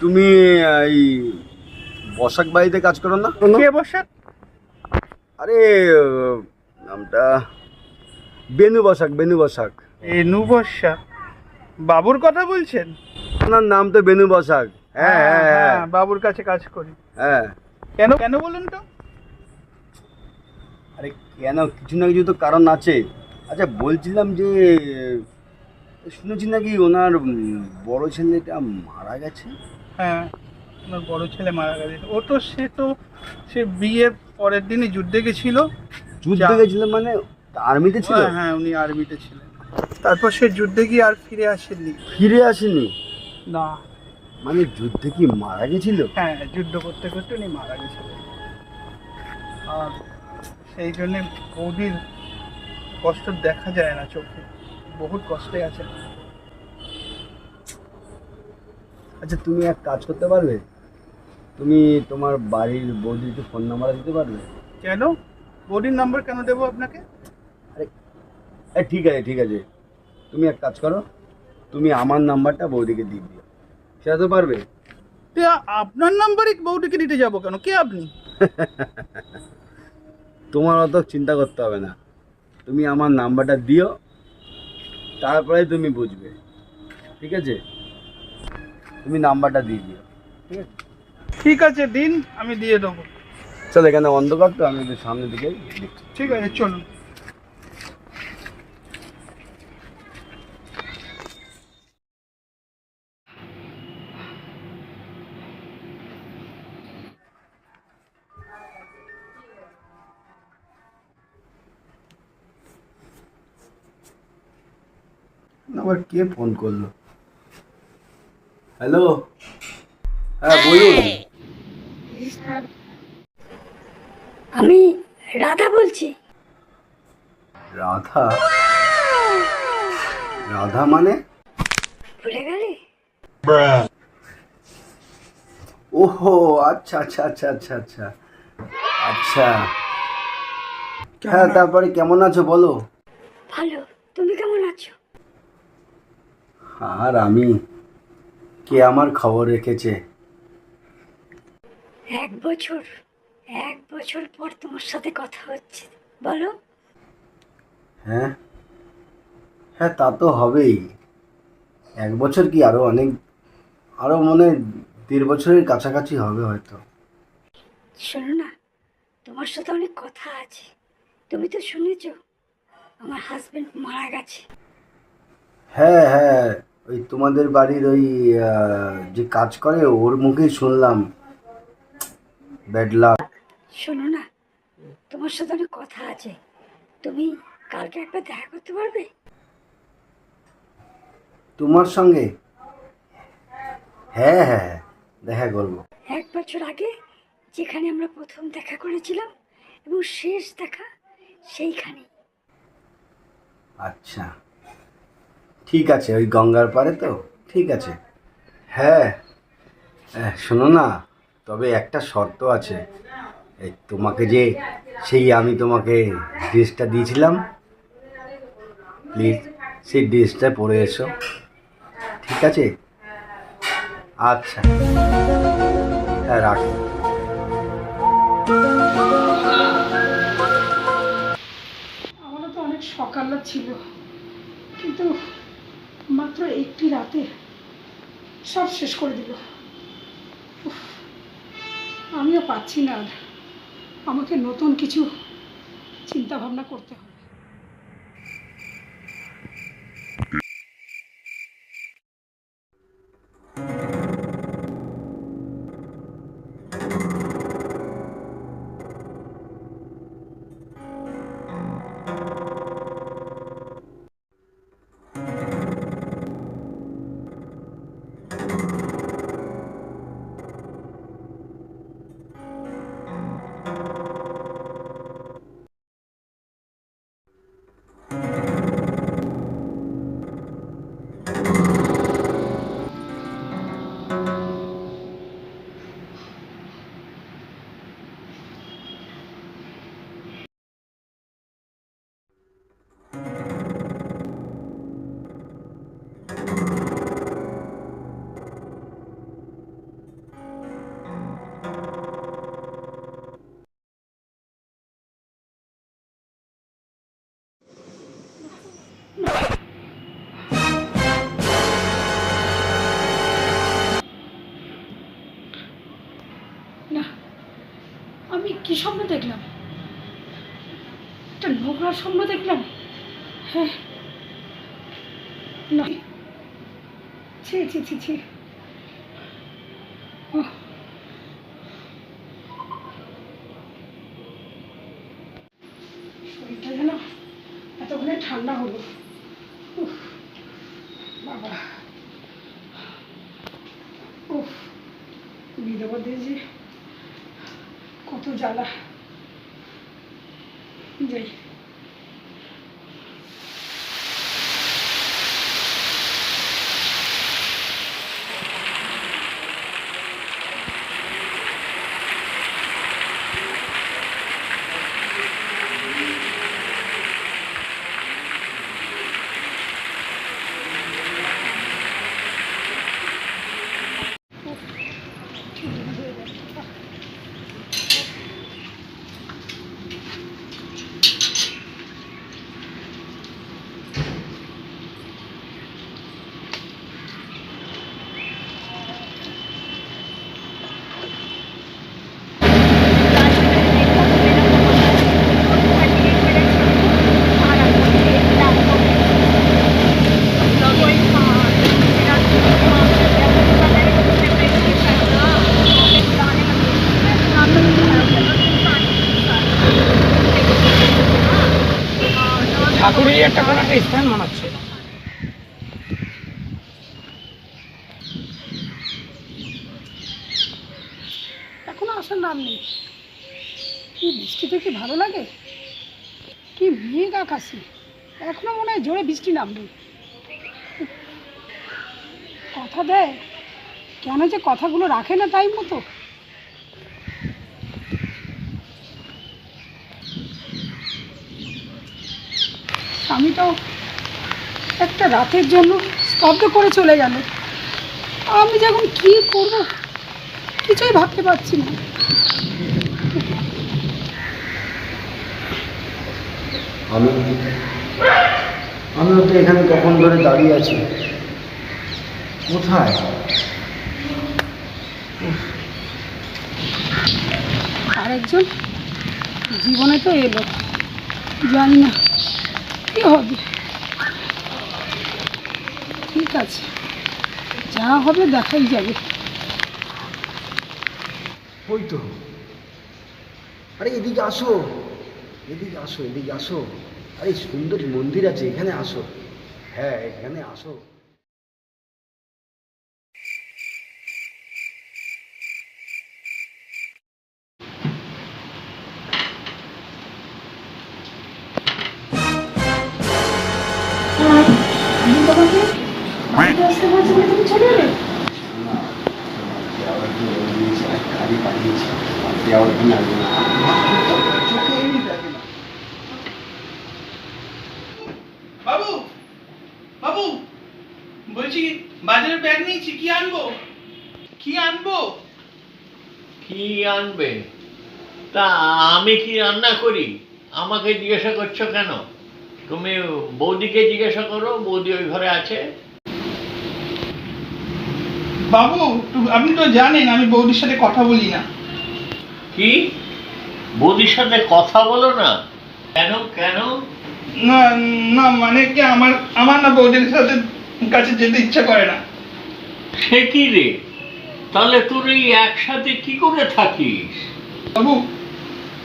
তুমি এই বসাক বাড়িতে কাজ করো না? কে বসাক? আরে নামটা বেনু বসাক বেনু বসাক। এনু বসা বাবুর কথা বলছেন? ওনার নাম তো বেনু বসাক। হ্যাঁ হ্যাঁ। হ্যাঁ বাবুর কাছে কাজ করি। হ্যাঁ। কেন কেন বলুন তো? আরে কেন? কিছু না কিছু তো কারণ আছে। আচ্ছা বলছিলাম যে শুনেছি নাকি ওনার বড় ছেলেটা মারা গেছে? হ্যাঁ ওনার বড় ছেলে মারা গেছে। ও তো সে তো সে বিয়ের পরের দিনই যুদ্ধে গেছিল। যুদ্ধে গেছিল মানে আর্মিতে ছিল? হ্যাঁ, হ্যাঁ উনি আর্মিতে ছিলেন। তারপর সে যুদ্ধে গিয়ে আর ফিরে আসেননি ফিরে আসেনি? না। মানে যুদ্ধে কি মারা গেছিল? হ্যাঁ যুদ্ধ করতে করতে উনি মারা গেছিলেন আর সেই জন্যে বৌদির কষ্ট দেখা যায় না চোখে। বহুত কষ্টে আছে। আচ্ছা তুমি এক কাজ করতে পারবে? তুমি তোমার বাড়ির বৌদিকে ফোন নাম্বার দিতে পারবে? কেন? বৌদির নাম্বার কেন দেবো আপনাকে? এ ঠিক আছে ঠিক আছে। তুমি এক কাজ করো তুমি আমার নাম্বারটা বৌদিকে দিয়ে দিও। সেটা তো পারবে? আপনার নাম্বারে বৌদিকে দিতে যাব কেন? কে আপনি? তোমার অত চিন্তা করতে হবে না। তুমি আমার নাম্বারটা দিও তারপরে তুমি বুঝবে। ঠিক আছে? তুমি নাম্বারটা দিয়ে দিও। ঠিক আছে? ঠিক আছে দিন আমি দিয়ে দেবো। চলো এখানে অন্ধকার তো আমি সামনের দিকে ঠিক আছে চলুন। আবার কে ফোন করল? হ্যালো হ্যাঁ বলুন। আমি রাধা বলছি। রাধা? রাধা মানে? ভুলে গেলে? ওহো আচ্ছা আচ্ছা আচ্ছা আচ্ছা আচ্ছা। আচ্ছা। হ্যাঁ তারপরে কেমন আছো বলো? ভালো। তুমি কেমন আছো? আর আমি কে আমার খবর রেখেছে? এক বছর এক বছর পর তোমার সাথে কথা হচ্ছে বলো। হ্যাঁ? হ্যাঁ তা তো হবেই। এক বছর কি আরও অনেক আরও মনে দেড় বছরের কাছাকাছি হবে হয়তো। শোনো না তোমার সাথে অনেক কথা আছে। তুমি তো শুনেছ আমার হাজবেন্ড মারা গেছে। হ্যাঁ হ্যাঁ ওই তোমাদের বাড়ির ওই যে কাজ করে ওর মুখেই শুনলাম। ব্যাড লাক শোনো না তোমার সাথে অনেক কথা আছে। তুমি কালকে একবার দেখা করতে পারবে? তোমার সঙ্গে? হ্যাঁ হ্যাঁ হ্যাঁ, দেখা করব। এক বছর আগে যেখানে আমরা প্রথম দেখা করেছিলাম এবং শেষ দেখা সেইখানে আচ্ছা। ঠিক আছে ওই গঙ্গার পাড়ে তো ঠিক আছে। হ্যাঁ হ্যাঁ, শোনো না তবে একটা শর্ত আছে। এই তোমাকে যে সেই আমি তোমাকে ড্রেসটা দিয়েছিলাম প্লিজ সেই ড্রেসটা পরে এসো ঠিক আছে? আচ্ছা। হ্যাঁ রাখো। আমারও তো অনেক ছিল কিন্তু মাত্র একটি রাতে সব শেষ করে দিল। আমিও পাচ্ছি না আর। আমাকে নতুন কিছু চিন্তা ভাবনা করতে হবে স্বপ্ন দেখলাম। একটা নোংরা স্বপ্ন দেখলাম। হ্যাঁ। ছি ছি ছি ছি। শরীরটা যেন এতক্ষণে ঠান্ডা হলো। বাবা। উফ বিধবাদের যে उजाला। जय যাই ঠাকুরের একটা কোনো একটা স্থান মনে হচ্ছে এখনও আসার নাম নেই। কি বৃষ্টিতে কি ভালো লাগে? কি মেঘ আকাশে। এখনও মনে হয় জোরে বৃষ্টি নামবে। কথা দেয়। কেন যে কথাগুলো রাখে না টাইম মতো? স্বামীটাও একটা রাতের জন্য স্তব্ধ করে চলে গেল। আমি যখন কি করব কিছুই ভাবতে পারছি না। আমি আমিও তো এখানে কখন ধরে দাঁড়িয়ে আছি। কোথায়? আরেকজন জীবনে তো এলো জানি না। কি হবে? ঠিক আছে। যা হবে দেখাই যাবে। ওই তো। আরে এদিকে আসো। এদিকে আসো এদিকে আসো। আরে সুন্দর মন্দির আছে, এখানে আসো। হ্যাঁ এখানে আসো। বাবু বাবু বলছি বাজারে ব্যাগ নিয়েছি কি আনব? কি আনব? কি আনবে? তা আমি কি রান্না করি? আমাকে জিজ্ঞাসা করছ কেন? তুমি বৌদিকে জিজ্ঞাসা করো বৌদি ওই ঘরে আছে। বাবু আপনি তো জানেন আমি বৌদির সাথে কথা বলি না। কি? বৌদির সাথে কথা বলো না। কেন কেন? না না মানে কি আমার আমার না বৌদির সাথে কাছে যেতে ইচ্ছা করে না। সে কি রে? তাহলে তোর এই একসাথে কি করে থাকিস? বাবু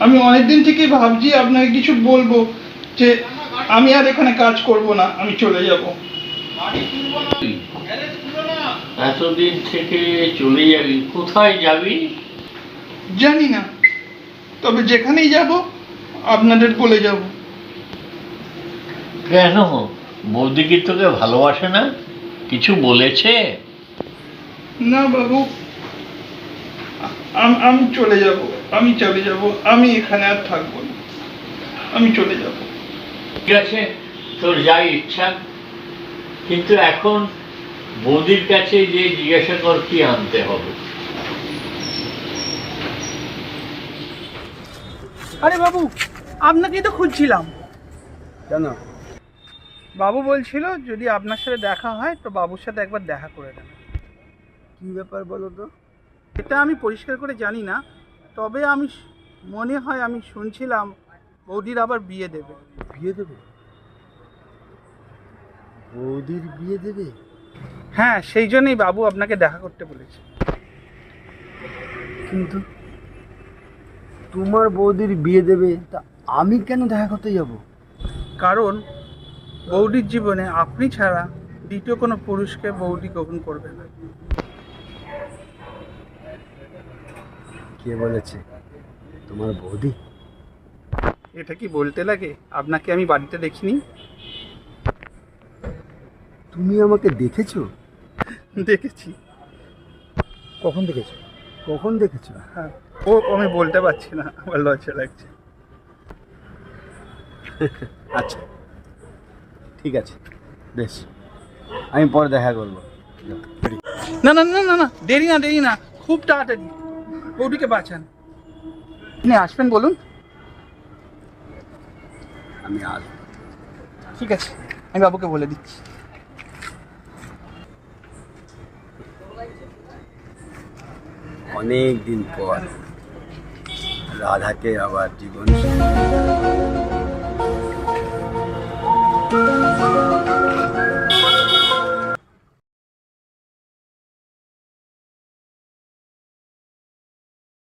আমি অনেকদিন থেকেই ভাবছি আপনাকে কিছু বলব যে আমি আর এখানে কাজ করব না আমি চলে যাব। এতদিন থেকে চলে যাবি কোথায় যাবি? জানি না তবে যেখানেই যাব আপনাদের বলে যাব। কেন? বৌদি কি তোকে ভালোবাসে না? কিছু বলেছে? না বাবু আম- আমি চলে যাব আমি চলে যাব আমি এখানে আর থাকব না। আমি চলে যাব। ঠিক আছে তোর যাই ইচ্ছা। কিন্তু এখন বৌদির কাছে যে জিজ্ঞাসা কর কি আনতে হবে? আরে বাবু আপনাকেই তো খুঁজছিলাম। কেন? বাবু বলছিল যদি আপনার সাথে দেখা হয় তো বাবুর সাথে একবার দেখা করে দেন। কি ব্যাপার বলো তো? এটা আমি পরিষ্কার করে জানি না তবে আমি মনে হয় আমি শুনছিলাম বৌদির আবার বিয়ে দেবে। বিয়ে দেবে? বৌদির বিয়ে দেবে? হ্যাঁ সেই জন্যই বাবু আপনাকে দেখা করতে বলেছে। কিন্তু তোমার বৌদির বিয়ে দেবে তা আমি কেন দেখা করতে যাব? কারণ বৌদির জীবনে আপনি ছাড়া দ্বিতীয় কোনো পুরুষকে বৌদি গ্রহণ করবে না। কে বলেছে? তোমার বৌদি? এটা কি বলতে লাগে? আপনাকে আমি বাড়িতে দেখিনি? তুমি আমাকে দেখেছ? দেখেছি। কখন দেখেছ? কখন দেখেছ? হ্যাঁ। ও আমি বলতে পারছি না আমার লজ্জা লাগছে। আচ্ছা। ঠিক আছে। বেশ। আমি পরে দেখা করব। না না না না না দেরি না দেরি না। খুব তাড়াতাড়ি। বৌদিকে বাঁচান। আপনি আসবেন বলুন? আমি আসব ঠিক আছে আমি বাবুকে বলে দিচ্ছি। অনেক দিন পর রাধাকে আবার জীবন সঙ্গী